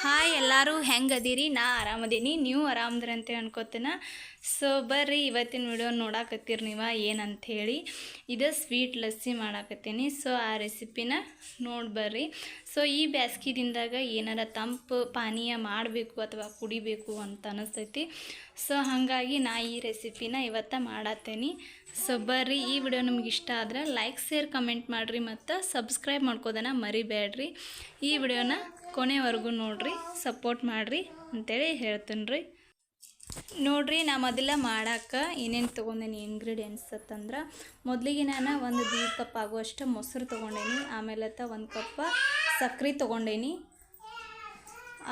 Hi ಎಲ್ಲರೂ ಹೆಂಗೆ ಅದೀರಿ? ನಾ ಆರಾಮದೀನಿ ನೀವು ಆರಾಮದ್ರಿ ಅಂತ ಅನ್ಕೋತೇನೆ. ಸೊ ಬರ್ರಿ, ಇವತ್ತಿನ ವಿಡಿಯೋ ನೋಡಾಕತ್ತೀರಿ ನೀವು ಏನಂಥೇಳಿ ಇದು ಸ್ವೀಟ್ ಲಸ್ಸಿ ಮಾಡಾಕತ್ತೀನಿ. ಸೊ ಆ ರೆಸಿಪಿನ ನೋಡಿ ಬರ್ರಿ. ಸೊ ಈ ಬ್ಯಾಸ್ಗಿ ದಿನದಾಗ ಏನಾರ ತಂಪು ಪಾನೀಯ ಮಾಡಬೇಕು ಅಥವಾ ಕುಡಿಬೇಕು ಅಂತ ಅನಿಸ್ತೈತಿ. ಸೊ ಹಾಗಾಗಿ ನಾ ಈ ರೆಸಿಪಿನ ಇವತ್ತು ಮಾಡತ್ತೇನೆ ಸೊ ಬರ್ರಿ, ಈ ವಿಡಿಯೋ ನಿಮ್ಗೆ ಇಷ್ಟ ಆದ್ರೆ ಲೈಕ್ ಶೇರ್ ಕಮೆಂಟ್ ಮಾಡಿರಿ ಮತ್ತು ಸಬ್ಸ್ಕ್ರೈಬ್ ಮಾಡ್ಕೋದನ್ನ ಮರಿಬೇಡ್ರಿ ಈ ವಿಡಿಯೋನ ಕೊನೆವರೆಗೂ ನೋಡ್ರಿ ಸಪೋರ್ಟ್ ಮಾಡಿರಿ ಅಂತೇಳಿ ಹೇಳ್ತೀನಿ ರೀ. ನೋಡ್ರಿ, ನಾ ಮೊದಲ ಮಾಡಕ್ಕೆ ಏನೇನು ತೊಗೊಂಡೇನಿ ಇಂಗ್ರೀಡಿಯೆಂಟ್ಸ್ ಅಂತಂದ್ರೆ ಮೊದಲಿಗೆ ನಾನು ಒಂದು ದೀಡ್ ಕಪ್ ಆಗುವಷ್ಟು ಮೊಸರು ತೊಗೊಂಡೇನಿ, ಆಮೇಲೆ ತ ಒಂದು ಕಪ್ ಸಕ್ಕರೆ ತೊಗೊಂಡೇನಿ,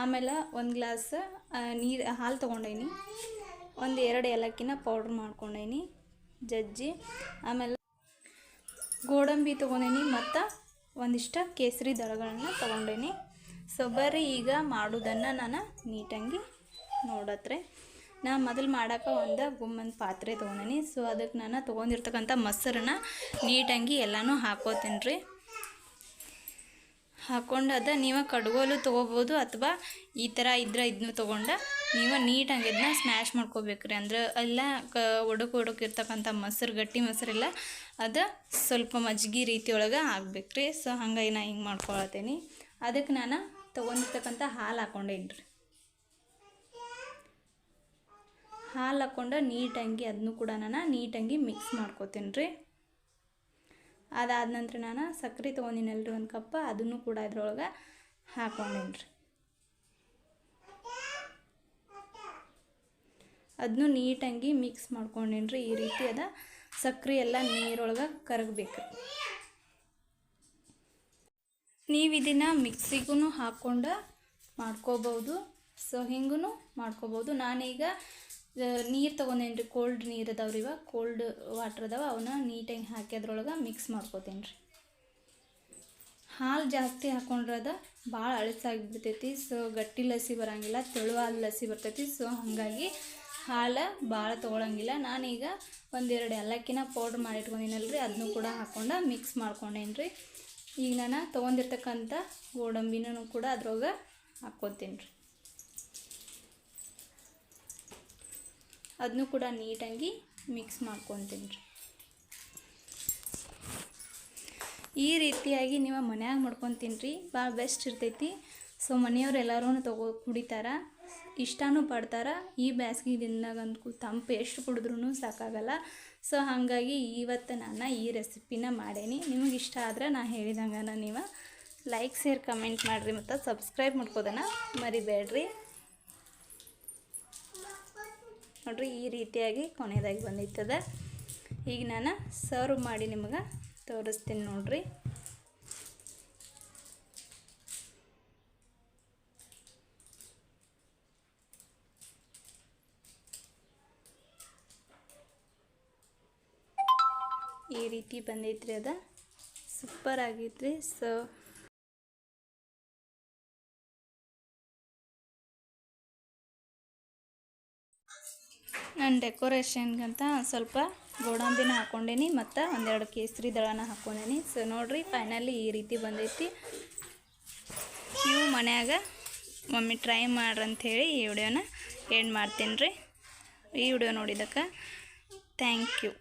ಆಮೇಲೆ ಒಂದು ಗ್ಲಾಸ್ ನೀರು, ಹಾಲು ತೊಗೊಂಡೇನಿ, ಒಂದು ಎರಡು ಏಲಕ್ಕಿನ ಪೌಡ್ರ್ ಮಾಡ್ಕೊಂಡೇನಿ, ಜಜ್ಜಿ, ಆಮೇಲೆ ಗೋಡಂಬಿ ತೊಗೊಂಡೇನಿ, ಮತ್ತು ಒಂದಿಷ್ಟು ಕೇಸರಿ ದಳಗಳನ್ನ ತೊಗೊಂಡೇನಿ. ಸೊ ಬರ್ರಿ ಈಗ ಮಾಡೋದನ್ನು ನಾನು ನೀಟಾಗಿ ನೋಡತ್ರೆ. ನಾ ಮೊದಲು ಮಾಡೋಕೆ ಒಂದು ಗುಮ್ಮನ ಪಾತ್ರೆ ತೊಗೊಂಡೀನಿ. ಸೊ ಅದಕ್ಕೆ ನಾನು ತೊಗೊಂಡಿರ್ತಕ್ಕಂಥ ಮೊಸರನ್ನ ನೀಟಾಗಿ ಎಲ್ಲನೂ ಹಾಕೋತೀನಿ ರೀ ಹಾಕೊಂಡು ಅದ ನೀವು ಕಡ್ಗೋಲು ತೊಗೋಬೋದು ಅಥವಾ ಈ ಥರ ಇದ್ರೆ ಇದನ್ನು ತೊಗೊಂಡು ನೀವು ನೀಟಾಗಿ ಇದನ್ನ ಸ್ಮ್ಯಾಶ್ ಮಾಡ್ಕೋಬೇಕ್ರಿ. ಅಂದ್ರೆ ಎಲ್ಲ ಕ ಒಡಕು ಒಡಕಿರ್ತಕ್ಕಂಥ ಮೊಸರು, ಗಟ್ಟಿ ಮೊಸರೆಲ್ಲ ಅದು ಸ್ವಲ್ಪ ಮಜ್ಜಿಗೆ ರೀತಿ ಒಳಗೆ ರೀ ಸೊ ಹಂಗಾಗಿ ನಾ ಹಿಂಗೆ ಮಾಡ್ಕೊಳತ್ತೇನಿ ಅದಕ್ಕೆ ನಾನು ತೊಗೊಂಡಿರ್ತಕ್ಕಂಥ ಹಾಲು ಹಾಕೊಂಡೇನಿ ರೀ ಹಾಲು ಹಾಕ್ಕೊಂಡು ನೀಟಾಗಿ ಅದನ್ನು ಕೂಡ ನಾನು ನೀಟಾಗಿ ಮಿಕ್ಸ್ ಮಾಡ್ಕೋತೀನಿ ರೀ. ಅದಾದ ನಂತರ ನಾನು ಸಕ್ಕರೆ ತೊಗೊಂಡಿನಲ್ರಿ ಒಂದು ಕಪ್ ಅದನ್ನು ಕೂಡ ಇದ್ರೊಳಗೆ ಹಾಕೊಂಡೇನಿ ರೀ ಅದನ್ನು ನೀಟಾಗಿ ಮಿಕ್ಸ್ ಮಾಡ್ಕೊಂಡೇನಿ ರೀ ಈ ರೀತಿ ಅದ ಸಕ್ಕರೆ ಎಲ್ಲ ನೀರೊಳಗೆ ಕರಗಬೇಕು ನೀವು ಇದನ್ನು ಮಿಕ್ಸಿಗೂ ಹಾಕ್ಕೊಂಡು ಮಾಡ್ಕೋಬೋದು ಸೊ ಹಿಂಗೂ ಮಾಡ್ಕೋಬೋದು ನಾನೀಗ ನೀರು ತೊಗೊಂಡೇನಿ ರೀ ಕೋಲ್ಡ್ ನೀರು ಅದಾವ್ರಿ ಇವಾಗ ಕೋಲ್ಡ್ ವಾಟ್ರ್ ಅದಾವ ಅವನ್ನ ನೀಟಾಗಿ ಹಾಕಿ ಅದ್ರೊಳಗೆ ಮಿಕ್ಸ್ ಮಾಡ್ಕೋತೀನಿ ರೀ ಹಾಲು ಜಾಸ್ತಿ ಹಾಕೊಂಡ್ರೆ ಅದು ಭಾಳ ಅಳಸಾಗಿಬಿಡ್ತೈತಿ. ಸೊ ಗಟ್ಟಿ ಲಸಿ ಬರೋಂಗಿಲ್ಲ, ತೆಳುವಾದ ಲಸಿ ಬರ್ತೈತಿ. ಸೊ ಹಾಗಾಗಿ ಹಾಲು ಭಾಳ ತೊಗೊಳಂಗಿಲ್ಲ. ನಾನೀಗ ಒಂದೆರಡು ಏಲಕ್ಕಿನ ಪೌಡ್ರ್ ಮಾಡಿ ಇಟ್ಕೊಂಡಿನಲ್ರಿ. ಅದನ್ನು ಕೂಡ ಹಾಕ್ಕೊಂಡು ಮಿಕ್ಸ್ ಮಾಡ್ಕೊಂಡೇನಿ ರೀ ಈಗ ನಾನು ತೊಗೊಂಡಿರ್ತಕ್ಕಂಥ ಗೋಡಂಬಿನೂ ಕೂಡ ಅದ್ರೊಳಗೆ ಹಾಕ್ಕೊತೀನಿ ರೀ. ಅದನ್ನು ಕೂಡ ನೀಟಾಗಿ ಮಿಕ್ಸ್ ಮಾಡ್ಕೊತೀನಿ ರೀ. ಈ ರೀತಿಯಾಗಿ ನೀವು ಮನ್ಯಾಗ ಮಾಡ್ಕೊತೀನಿ ರೀ. ಭಾಳ ಬೆಸ್ಟ್ ಇರ್ತೈತಿ. ಸೊ ಮನೆಯವ್ರು ಎಲ್ಲರೂ ತಗೋ ಕುಡಿತಾರ. ಇಷ್ಟನೂ ಪಡ್ತಾರೆ, ಈ ಬೇಸಿಗೆ ದಿನದಾಗಂತೂ ತಂಪು ಎಷ್ಟು ಕುಡಿದ್ರೂ ಸಾಕಾಗಲ್ಲ. ಸೊ ಹಾಗಾಗಿ ಇವತ್ತು ನಾನು ಈ ರೆಸಿಪಿನ ಮಾಡೇನಿ. ನಿಮಗೆ ಇಷ್ಟ ಆದ್ರೆ ನಾ ಹೇಳಿದಂಗೆ ನೀವು ಲೈಕ್ ಶೇರ್ ಕಮೆಂಟ್ ಮಾಡಿರಿ ಮತ್ತು ಸಬ್ಸ್ಕ್ರೈಬ್ ಮಾಡ್ಕೋದನ ಮರಿಬೇಡ್ರಿ. ನೋಡ್ರಿ ಈ ರೀತಿಯಾಗಿ ಕೊನೆಯದಾಗಿ ಬಂದಿರ್ತದೆ ಈಗ ನಾನು ಸರ್ವ್ ಮಾಡಿ ನಿಮಗೆ ತೋರಿಸ್ತೀನಿ ನೋಡ್ರಿ. ಈ ರೀತಿ ಬಂದೈತ್ರಿ ಅದು. ಸೂಪರ್ ಆಗೈತ್ರಿ. ಸೊ ನಾನು ಡೆಕೋರೇಷನ್ಗಂತ ಸ್ವಲ್ಪ ಗೋಡಂಬಿನ ಹಾಕ್ಕೊಂಡೇನಿ ಮತ್ತು ಒಂದೆರಡು ಕೇಸರಿ ದಳನ ಹಾಕ್ಕೊಂಡೇನಿ ಸೊ ನೋಡಿರಿ ಫೈನಲಿ ಈ ರೀತಿ ಬಂದೈತಿ. ನೀವು ಮನ್ಯಾಗ ಮಮ್ಮಿ ಟ್ರೈ ಮಾಡ್ರಂಥೇಳಿ ಈ ವಿಡಿಯೋನ ಎಂಡ್ ಮಾಡ್ತೀನಿ ರೀ ಈ ವಿಡಿಯೋ ನೋಡಿದಕ್ಕೆ ಥ್ಯಾಂಕ್ ಯು